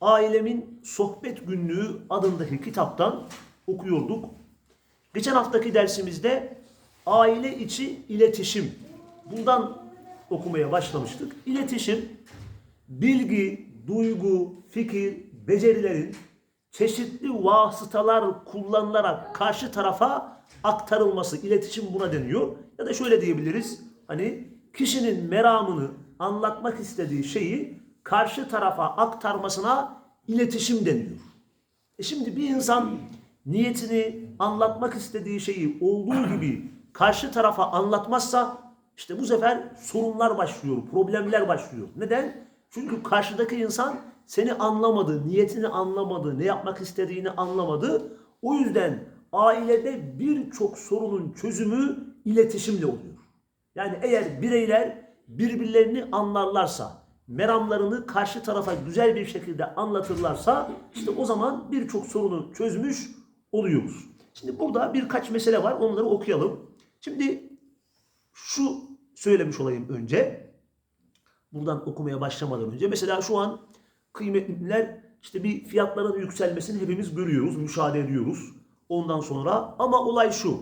Ailemin Sohbet Günlüğü adındaki kitaptan okuyorduk. Geçen haftaki dersimizde aile içi iletişim. Bundan okumaya başlamıştık. İletişim, bilgi, duygu, fikir, becerilerin çeşitli vasıtalar kullanılarak karşı tarafa aktarılması. İletişim buna deniyor. Ya da şöyle diyebiliriz. Hani kişinin meramını anlatmak istediği şeyi karşı tarafa aktarmasına iletişim deniyor. E şimdi bir insan niyetini anlatmak istediği şeyi olduğu gibi karşı tarafa anlatmazsa işte bu sefer sorunlar başlıyor, problemler başlıyor. Neden? Çünkü karşıdaki insan seni anlamadı, niyetini anlamadı, ne yapmak istediğini anlamadı. O yüzden ailede birçok sorunun çözümü iletişimle oluyor. Yani eğer bireyler birbirlerini anlarlarsa, meramlarını karşı tarafa güzel bir şekilde anlatırlarsa işte o zaman birçok sorunu çözmüş oluyoruz. Şimdi burada birkaç mesele var onları okuyalım. Şimdi şu söylemiş olayım önce. Buradan okumaya başlamadan önce. Mesela şu an kıymetliler işte bir fiyatların yükselmesini hepimiz görüyoruz, müşahede ediyoruz. Ondan sonra ama olay şu.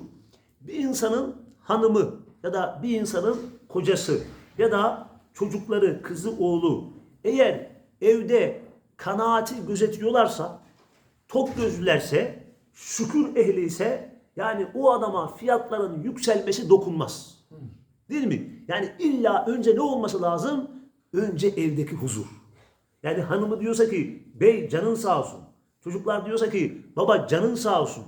Bir insanın hanımı ya da bir insanın kocası ya da çocukları, kızı, oğlu eğer evde kanaati gözetiyorlarsa, tok gözlülerse, şükür ehli yani o adama fiyatların yükselmesi dokunmaz. Değil mi? Yani illa önce ne olması lazım? Önce evdeki huzur. Yani hanımı diyorsa ki bey canın sağ olsun. Çocuklar diyorsa ki baba canın sağ olsun.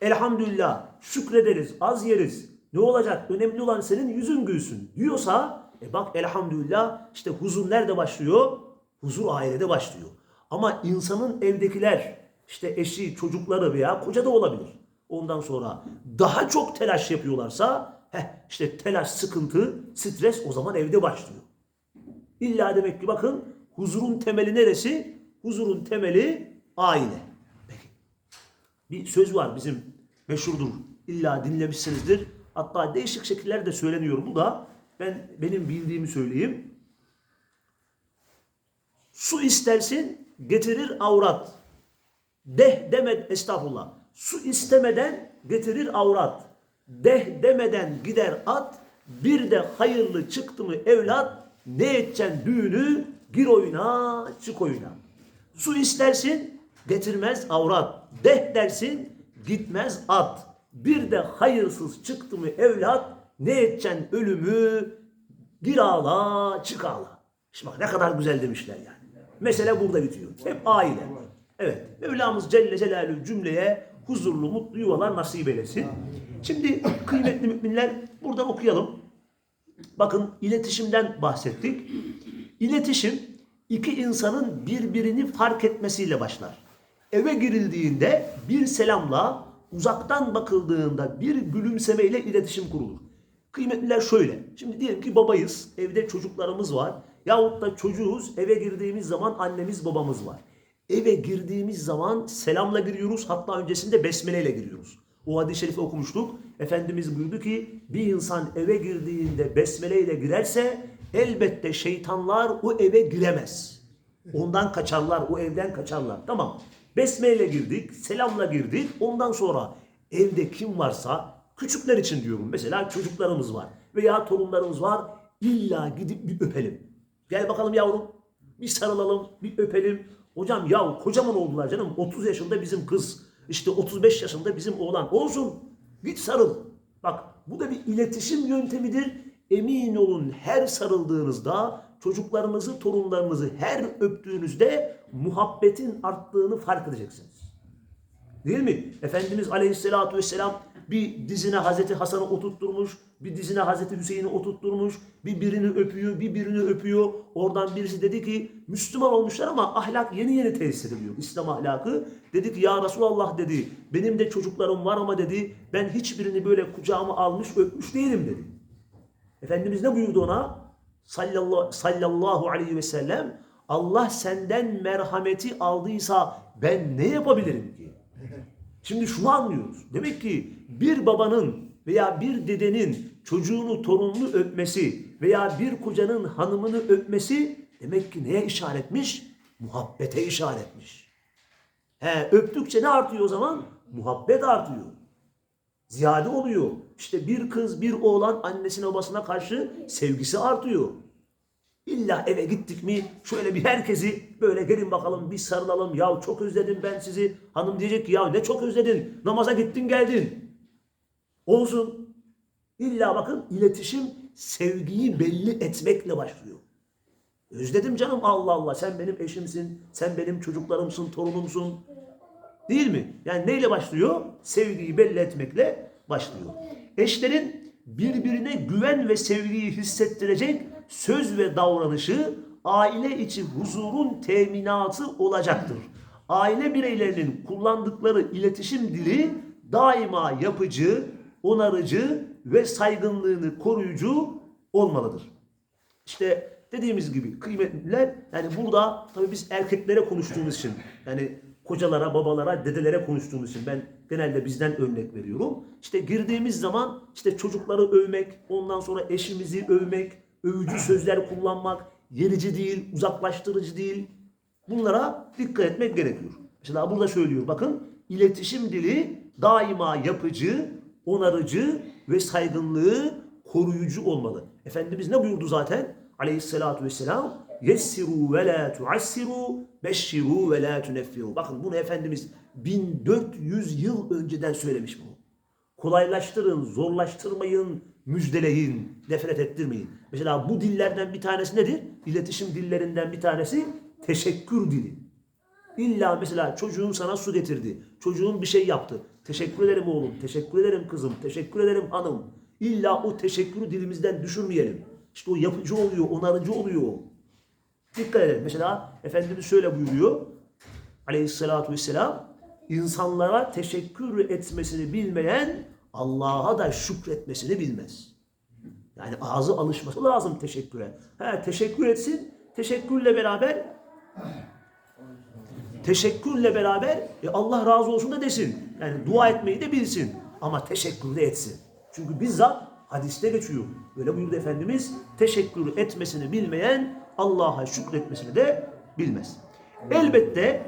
Elhamdülillah şükrederiz az yeriz. Ne olacak? Önemli olan senin yüzün gülsün diyorsa e bak elhamdülillah işte huzur nerede başlıyor? Huzur ailede başlıyor. Ama insanın evdekiler işte eşi, çocukları veya koca da olabilir. Ondan sonra daha çok telaş yapıyorlarsa heh, işte telaş, sıkıntı, stres o zaman evde başlıyor. İlla demek ki bakın huzurun temeli neresi? Huzurun temeli aile. Peki. Bir söz var bizim meşhurdur. İlla dinlemişsinizdir. Hatta değişik şekillerde söyleniyor bu da. Ben benim bildiğimi söyleyeyim. Su istersin getirir avrat. Deh demed estağfurullah. Su istemeden getirir avrat. Deh demeden gider at. Bir de hayırlı çıktı mı evlat ne edeceksin düğünü gir oyuna çık oyuna. Su istersin getirmez avrat. Deh dersin gitmez at. Bir de hayırsız çıktı mı evlat ne edeceksin ölümü gir ağla çık ağla. Şimdi bak ne kadar güzel demişler yani. Mesele burada bitiyor. Hep aile. Evet. Mevlamız Celle Celaluhu cümleye huzurlu, mutlu yuvalar nasip eylesin. Şimdi kıymetli müminler buradan okuyalım. Bakın iletişimden bahsettik. İletişim iki insanın birbirini fark etmesiyle başlar. Eve girildiğinde bir selamla, uzaktan bakıldığında bir gülümsemeyle iletişim kurulur. Kıymetliler şöyle. Şimdi diyelim ki babayız, evde çocuklarımız var. Yahut da çocuğuz, eve girdiğimiz zaman annemiz babamız var. Eve girdiğimiz zaman selamla giriyoruz, hatta öncesinde besmeleyle giriyoruz. O hadis-i şerifi okumuştuk. Efendimiz buyurdu ki bir insan eve girdiğinde besmeleyle girerse elbette şeytanlar o eve giremez. Ondan kaçarlar, o evden kaçarlar. Tamam. Besmeleyle girdik, selamla girdik. Ondan sonra evde kim varsa küçükler için diyorum. Mesela çocuklarımız var veya torunlarımız var. İlla gidip bir öpelim. Gel bakalım yavrum. Bir sarılalım, bir öpelim. Hocam ya kocaman oldular canım. 30 yaşında bizim kız. işte 35 yaşında bizim oğlan. Olsun. Git sarıl. Bak bu da bir iletişim yöntemidir. Emin olun her sarıldığınızda çocuklarınızı, torunlarınızı her öptüğünüzde muhabbetin arttığını fark edeceksiniz. Değil mi? Efendimiz Aleyhisselatü Vesselam Bir dizine Hazreti Hasan'ı oturtturmuş, bir dizine Hazreti Hüseyin'i oturtturmuş, bir birini öpüyor, bir birini öpüyor. Oradan birisi dedi ki Müslüman olmuşlar ama ahlak yeni yeni tesis ediliyor. İslam ahlakı. Dedi ki ya Resulallah dedi benim de çocuklarım var ama dedi ben hiçbirini böyle kucağıma almış öpmüş değilim dedi. Efendimiz ne buyurdu ona? Sallallahu, sallallahu aleyhi ve sellem Allah senden merhameti aldıysa ben ne yapabilirim ki? Şimdi şunu anlıyoruz. Demek ki bir babanın veya bir dedenin çocuğunu, torununu öpmesi veya bir kocanın hanımını öpmesi demek ki neye işaretmiş? Muhabbete işaretmiş. He, öptükçe ne artıyor o zaman? Muhabbet artıyor. Ziyade oluyor. İşte bir kız, bir oğlan annesine babasına karşı sevgisi artıyor. İlla eve gittik mi şöyle bir herkesi böyle gelin bakalım bir sarılalım. Ya çok özledim ben sizi. Hanım diyecek ki ya ne çok özledin. Namaza gittin geldin. Olsun. İlla bakın iletişim sevgiyi belli etmekle başlıyor. Özledim canım Allah Allah sen benim eşimsin. Sen benim çocuklarımsın, torunumsun. Değil mi? Yani neyle başlıyor? Sevgiyi belli etmekle başlıyor. Eşlerin birbirine güven ve sevgiyi hissettirecek söz ve davranışı aile içi huzurun teminatı olacaktır. Aile bireylerinin kullandıkları iletişim dili daima yapıcı, onarıcı ve saygınlığını koruyucu olmalıdır. İşte dediğimiz gibi kıymetliler yani burada tabii biz erkeklere konuştuğumuz için yani kocalara, babalara, dedelere konuştuğumuz için ben genelde bizden örnek veriyorum. İşte girdiğimiz zaman işte çocukları övmek, ondan sonra eşimizi övmek, övücü sözler kullanmak, yerici değil, uzaklaştırıcı değil. Bunlara dikkat etmek gerekiyor. Mesela burada söylüyor bakın iletişim dili daima yapıcı, onarıcı ve saygınlığı koruyucu olmalı. Efendimiz ne buyurdu zaten? Aleyhissalatu vesselam yessiru ve la tuassiru beşşiru ve la tuneffiru. Bakın bunu Efendimiz 1400 yıl önceden söylemiş bunu. Kolaylaştırın, zorlaştırmayın, müjdeleyin, nefret ettirmeyin. Mesela bu dillerden bir tanesi nedir? İletişim dillerinden bir tanesi teşekkür dili. İlla mesela çocuğun sana su getirdi. Çocuğun bir şey yaptı. Teşekkür ederim oğlum, teşekkür ederim kızım, teşekkür ederim hanım. İlla o teşekkürü dilimizden düşürmeyelim. İşte o yapıcı oluyor, onarıcı oluyor. Dikkat edelim. Mesela Efendimiz şöyle buyuruyor. Aleyhissalatu vesselam insanlara teşekkür etmesini bilmeyen Allah'a da şükretmesini bilmez. Yani ağzı alışması lazım teşekküre. He, teşekkür etsin. Teşekkürle beraber teşekkürle beraber e, Allah razı olsun da desin. Yani dua etmeyi de bilsin. Ama teşekkür de etsin. Çünkü bizzat hadiste geçiyor. Böyle buyurdu Efendimiz. Teşekkür etmesini bilmeyen Allah'a şükretmesini de bilmez. Elbette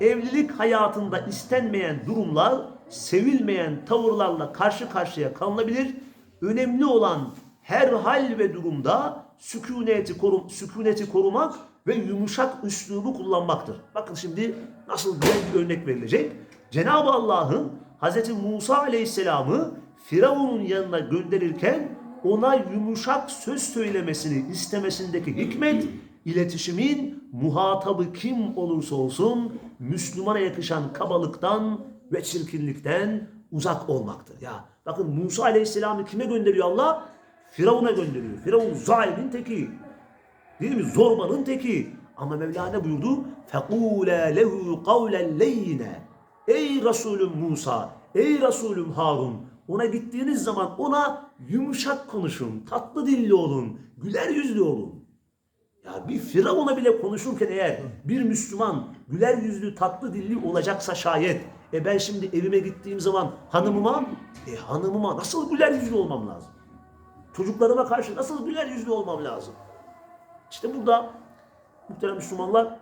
evlilik hayatında istenmeyen durumlar sevilmeyen tavırlarla karşı karşıya kalınabilir. Önemli olan her hal ve durumda sükuneti, korum, sükuneti korumak ve yumuşak üslubu kullanmaktır. Bakın şimdi nasıl güzel bir örnek verilecek. Cenab-ı Allah'ın Hz. Musa Aleyhisselam'ı Firavun'un yanına gönderirken ona yumuşak söz söylemesini istemesindeki hikmet, iletişimin muhatabı kim olursa olsun Müslümana yakışan kabalıktan ve çirkinlikten uzak olmaktır. Ya bakın Musa Aleyhisselam'ı kime gönderiyor Allah? Firavun'a gönderiyor. Firavun zalimin teki. Değil mi? Zorbanın teki. Ama Mevla ne buyurdu? فَقُولَا لَهُ قَوْلًا لَيِّنَا Ey Resulüm Musa, ey Resulüm Harun, ona gittiğiniz zaman ona yumuşak konuşun, tatlı dilli olun, güler yüzlü olun. Ya bir Firavun'a bile konuşurken eğer bir Müslüman güler yüzlü, tatlı dilli olacaksa şayet, e ben şimdi evime gittiğim zaman hanımıma, e hanımıma nasıl güler yüzlü olmam lazım? Çocuklarıma karşı nasıl güler yüzlü olmam lazım? İşte burada muhterem Müslümanlar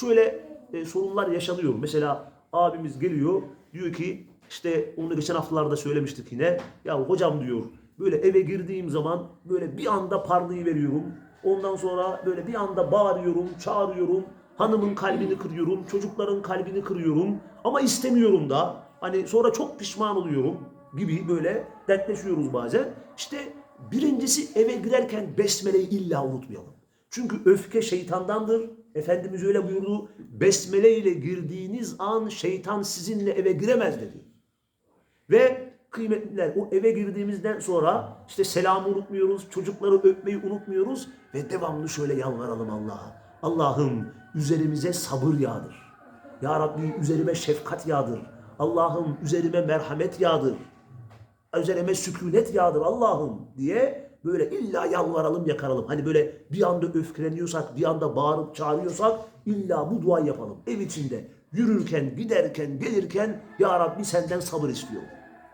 şöyle e, sorunlar yaşanıyor. Mesela abimiz geliyor diyor ki işte onu geçen haftalarda söylemiştik yine. Ya hocam diyor böyle eve girdiğim zaman böyle bir anda parlayıveriyorum. Ondan sonra böyle bir anda bağırıyorum, çağırıyorum. Hanımın kalbini kırıyorum, çocukların kalbini kırıyorum. Ama istemiyorum da. Hani sonra çok pişman oluyorum gibi böyle dertleşiyoruz bazen. İşte birincisi eve girerken besmeleyi illa unutmayalım. Çünkü öfke şeytandandır. Efendimiz öyle buyurdu. Besmele ile girdiğiniz an şeytan sizinle eve giremez dedi. Ve Kıymetliler o eve girdiğimizden sonra işte selamı unutmuyoruz, çocukları öpmeyi unutmuyoruz ve devamlı şöyle yalvaralım Allah'a. Allah'ım üzerimize sabır yağdır. Ya Rabbi üzerime şefkat yağdır. Allah'ım üzerime merhamet yağdır. Üzerime sükunet yağdır Allah'ım diye böyle illa yalvaralım yakaralım. Hani böyle bir anda öfkeleniyorsak, bir anda bağırıp çağırıyorsak illa bu duayı yapalım. Ev içinde yürürken, giderken, gelirken Ya Rabbi senden sabır istiyorum.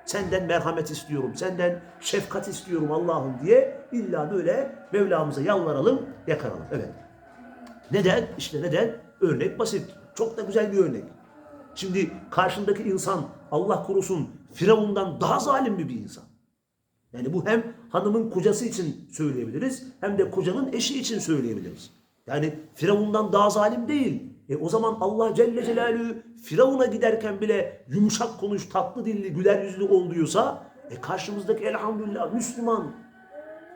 Senden merhamet istiyorum. Senden şefkat istiyorum Allah'ım diye illa böyle Mevlamıza yalvaralım, yakaralım. Evet. Neden? İşte neden? Örnek basit. Çok da güzel bir örnek. Şimdi karşındaki insan Allah korusun Firavundan daha zalim bir insan? Yani bu hem hanımın kocası için söyleyebiliriz hem de kocanın eşi için söyleyebiliriz. Yani Firavundan daha zalim değil. E o zaman Allah Celle Celaluhu Firavun'a giderken bile yumuşak konuş, tatlı dilli, güler yüzlü ol diyorsa e karşımızdaki elhamdülillah Müslüman.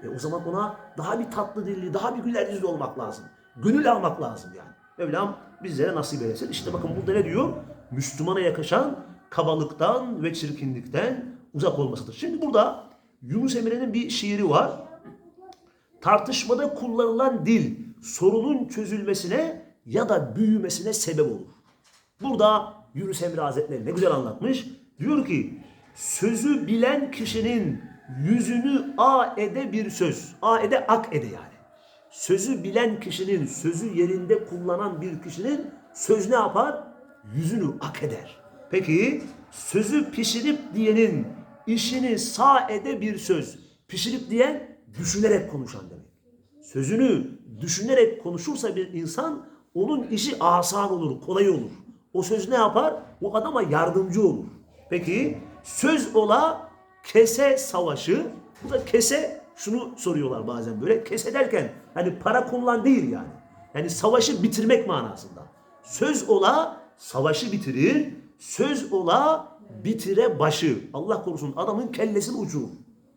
E o zaman ona daha bir tatlı dilli, daha bir güler yüzlü olmak lazım. Gönül almak lazım yani. Mevlam bizlere nasip eylesin. İşte bakın burada ne diyor? Müslümana yakışan kabalıktan ve çirkinlikten uzak olmasıdır. Şimdi burada Yunus Emre'nin bir şiiri var. Tartışmada kullanılan dil sorunun çözülmesine ya da büyümesine sebep olur. Burada Yunus Emre Hazretleri ne güzel anlatmış. Diyor ki sözü bilen kişinin yüzünü a ede bir söz. A ede ak ede yani. Sözü bilen kişinin, sözü yerinde kullanan bir kişinin söz ne yapar? Yüzünü ak eder. Peki sözü pişirip diyenin işini sağ ede bir söz. Pişirip diyen düşünerek konuşan demek. Sözünü düşünerek konuşursa bir insan onun işi asan olur, kolay olur. O söz ne yapar? O adama yardımcı olur. Peki söz ola kese savaşı. Bu da kese şunu soruyorlar bazen böyle. Kese derken hani para kullan değil yani. Yani savaşı bitirmek manasında. Söz ola savaşı bitirir. Söz ola bitire başı. Allah korusun adamın kellesini uçurur.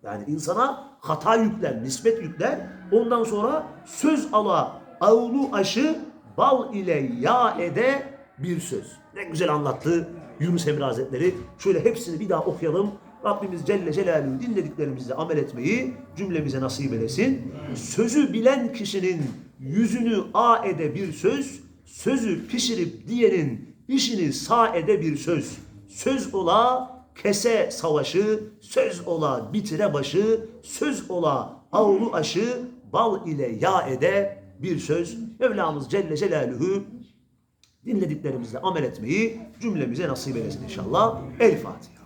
Yani insana hata yükler, nispet yükler. Ondan sonra söz ala avlu aşı bal ile yağ ede bir söz. Ne güzel anlattı Yunus Emre Hazretleri. Şöyle hepsini bir daha okuyalım. Rabbimiz Celle Celaluhu dinlediklerimizle amel etmeyi cümlemize nasip eylesin. Sözü bilen kişinin yüzünü a ede bir söz, sözü pişirip diyenin işini sağ ede bir söz. Söz ola kese savaşı, söz ola bitire başı, söz ola avlu aşı, bal ile yağ ede bir söz. Mevlamız Celle Celaluhu dinlediklerimizle amel etmeyi cümlemize nasip eylesin inşallah. El Fatiha.